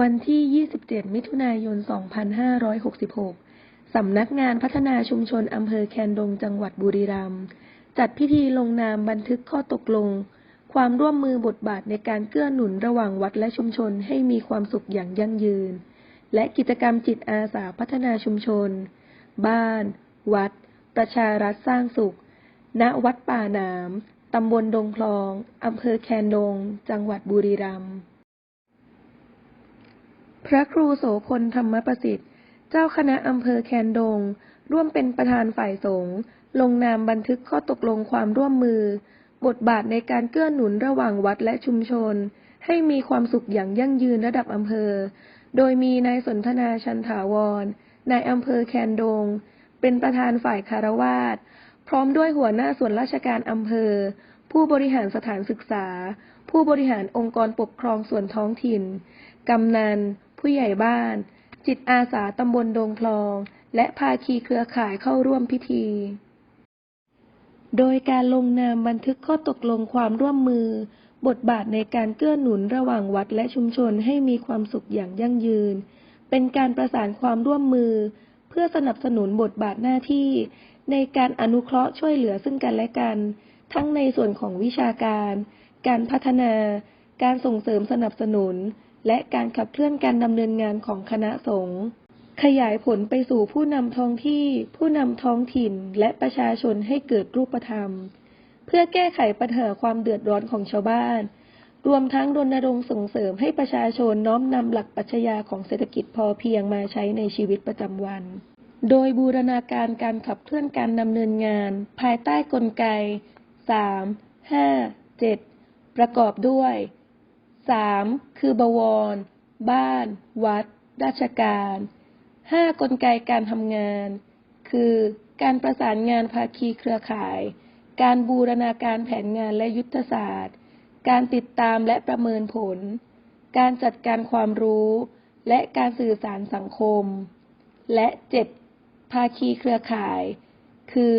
วันที่ 27 มิถุนายน 2566 สำนักงานพัฒนาชุมชนอำเภอแคนดงจังหวัดบุรีรัมย์ จัดพิธีลงนามบันทึกข้อตกลง ความร่วมมือบทบาทในการเกื้อหนุนระหว่างวัดและชุมชนให้มีความสุขอย่างยั่งยืน และกิจกรรมจิตอาสาพัฒนาชุมชน บ้าน วัด ประชารัฐสร้างสุข ณ วัดป่าหนาม ตำบลดงพลอง อำเภอแคนดง จังหวัดบุรีรัมย์ พระครูโสพลธรรมประสิทธิ์ เจ้าคณะอำเภอแคนดง ร่วมเป็นประธานฝ่ายสงฆ์ลงนามบันทึกข้อตกลงความร่วมมือ บทบาทในการเกื้อหนุนระหว่างวัดและชุมชน ให้มีความสุขอย่างยั่งยืนระดับอำเภอ โดยมีนายสนทนาชันถาวรนายอำเภอแคนดง เป็นประธานฝ่ายคารวาสพร้อมด้วยหัวหน้าส่วนราชการอำเภอ ผู้บริหารสถานศึกษา ผู้บริหารองค์กรปกครองส่วนท้องถิ่น กำนัน ผู้ใหญ่บ้าน จิตอาสาตำบลดงพลอง และภาคีเครือข่ายเข้าร่วมพิธี โดยการลงนามบันทึกข้อตกลงความร่วมมือ บทบาทในการเกื้อหนุนระหว่างวัดและชุมชนให้มีความสุขอย่างยั่งยืน เป็นการประสานความร่วมมือ เพื่อสนับสนุนบทบาทหน้าที่ ในการอนุเคราะห์ช่วยเหลือซึ่งกันและกัน ทั้งในส่วนของวิชาการ การพัฒนาการส่งเสริมสนับสนุน และการขับเคลื่อนการดำเนินงานของคณะสงฆ์ขยายผลไปสู่ผู้นำท้องที่ ผู้นำท้องถิ่นและประชาชนให้เกิดรูปธรรม เพื่อแก้ไขปัญหาความเดือดร้อนของชาวบ้าน รวมทั้งรณรงค์ส่งเสริมให้ประชาชนน้อมนำหลักปรัชญาของเศรษฐกิจพอเพียงมาใช้ในชีวิตประจำวัน โดยบูรณาการการขับเคลื่อนการดำเนินงาน ภายใต้กลไก 3 5 7 ประกอบด้วย 3. คือบวร บ้าน วัด ราชการ 5. กลไกการทำงาน คือการประสานงานภาคีเครือข่าย การบูรณาการแผนงานและยุทธศาสตร์ การติดตามและประเมินผล การจัดการความรู้ และการสื่อสารสังคม และ 7. ภาคีเครือข่าย คือ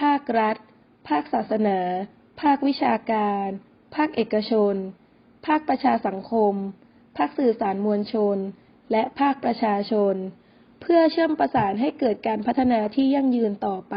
ภาครัฐ ภาคศาสนา ภาควิชาการ ภาคเอกชน ภาคประชาสังคม ภาคสื่อสารมวลชน และภาคประชาชน เพื่อเชื่อมประสานให้เกิดการพัฒนาที่ยั่งยืนต่อไป